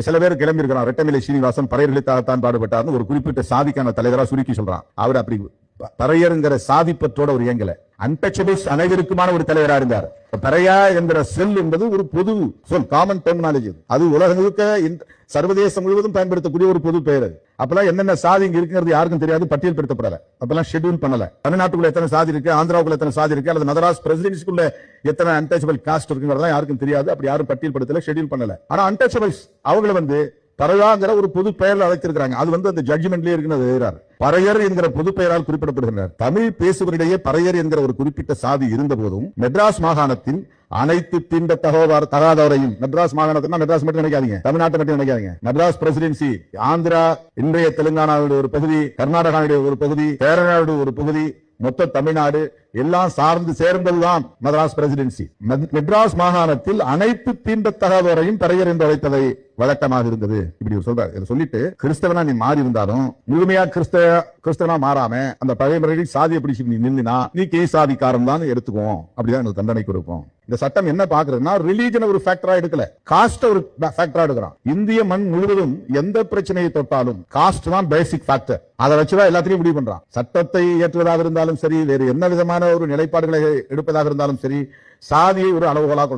சில பேர் கிளம்பி இருக்கிறான் ரெட்டமிலை சீனிவாசன் பறையர்களுக்காகத்தான் பாடுபட்டார்னு ஒரு குறிப்பிட்ட சாதிக்கான தலைவராக சுருக்கி சொல்றான். அவர் அப்படி பறையருங்கிற சாதிப்பத்தோட ஒரு இயங்கல. அன்டச்சபிள்ஸ் அனைவருக்குமான ஒரு தலைவராக இருந்தார். பறையா என்கிற செல் என்பது ஒரு பொது சொல் காமன் டெர்மினாலஜி அது. உலகம் முழுக்க சர்வதேசம் முழுவதும் பயன்படுத்தக்கூடிய ஒரு பொது பெயர் அது. அப்பெல்லாம் என்னென்ன சாதி இங்க இருக்குங்கிறது யாருக்கும் தெரியாது பட்டியல் படுத்தப்படல அப்பெல்லாம் ஷெட்யூல் பண்ணல. தமிழ்நாட்டுக்குள்ள எத்தனை சாதி இருக்கு ஆந்திராவுக்குள்ள எத்தனை சாதி இருக்கு அல்லது மதராஸ் பிரசிடென்சிக்குள்ள எத்தனை அன்டச்சபிள் காஸ்ட் இருக்குங்கிறதெல்லாம் யாருக்கும் தெரியாது. அப்படி யாரும் பட்டியல் படுத்தல ஷெட்யூல் பண்ணல. ஆனா அன்டச்சபிள்ஸ் அவங்கள வந்து பறையாங்கிற ஒரு பொது பெயர்ல அழைத்திருக்கிறாங்க. அது வந்து அந்த ஜட்ஜ்மெண்ட்லயே இருக்குன்னு எழுதுறாரு. பறையர் என்கிற பொது பெயரால் குறிப்பிடப்படுகின்றனர். தமிழ் பேசுவரிடையே பறையர் என்கிற ஒரு குறிப்பிட்ட சாதி இருந்த போதும் மெட்ராஸ் மாகாணத்தின் அனைத்து தீண்ட தகவல் தகாதவரையும் மெட்ராஸ் மாகாணத்தினா மெட்ராஸ் மட்டும் நினைக்காதீங்க. தமிழ்நாட்டை மட்டும் நினைக்காதீங்க. மெட்ராஸ் பிரசிடென்சி ஆந்திரா இன்றைய தெலுங்கானாவுடைய ஒரு பகுதி கர்நாடகாவுடைய ஒரு பகுதி கேரளாவுடைய ஒரு பகுதி மொத்த தமிழ்நாடு எல்லாம் சார்ந்து சேர்ந்ததுதான் மெட்ராஸ் பிரசிடென்சி. மெட்ராஸ் மாகாணத்தில் அனைத்து தீண்டத்தகாதோரையும் பறையர் என்று அழைத்ததை வழக்கமாக இருந்தது. இப்படி சொல்றாரு. இதை சொல்லிட்டு கிறிஸ்தவனா நீ மாறி இருந்தாலும் முழுமையா கிறிஸ்தவ கிறிஸ்தவனா மாறாம அந்த பழைய முறையில் சாதியை பிடிச்சி நீ நின்னா நீ கே சாதிக்காரன் தான் எடுத்துக்குவோம். அப்படிதான் எனக்கு தண்டனை கொடுப்போம். இந்த சட்டம் என்ன பாக்குறதுன்னா ரிலீஜன் ஒரு ஃபேக்டரா எடுக்கல. காஸ்ட் ஒரு ஃபேக்டரா எடுக்கிறான். இந்திய மண் முழுவதும் எந்த பிரச்சனையை தொட்டாலும் காஸ்ட் தான் பேசிக் ஃபேக்டர் அதை வச்சுதான் எல்லாத்தையும் முடிவு பண்றான். சட்டத்தை இயற்றுவதாக இருந்தாலும் சரி வேறு என்ன விதமான ஒரு நிலைப்பாடுகளை எடுப்பதாக இருந்தாலும் சரி சாதியை ஒரு அளவுகோலாக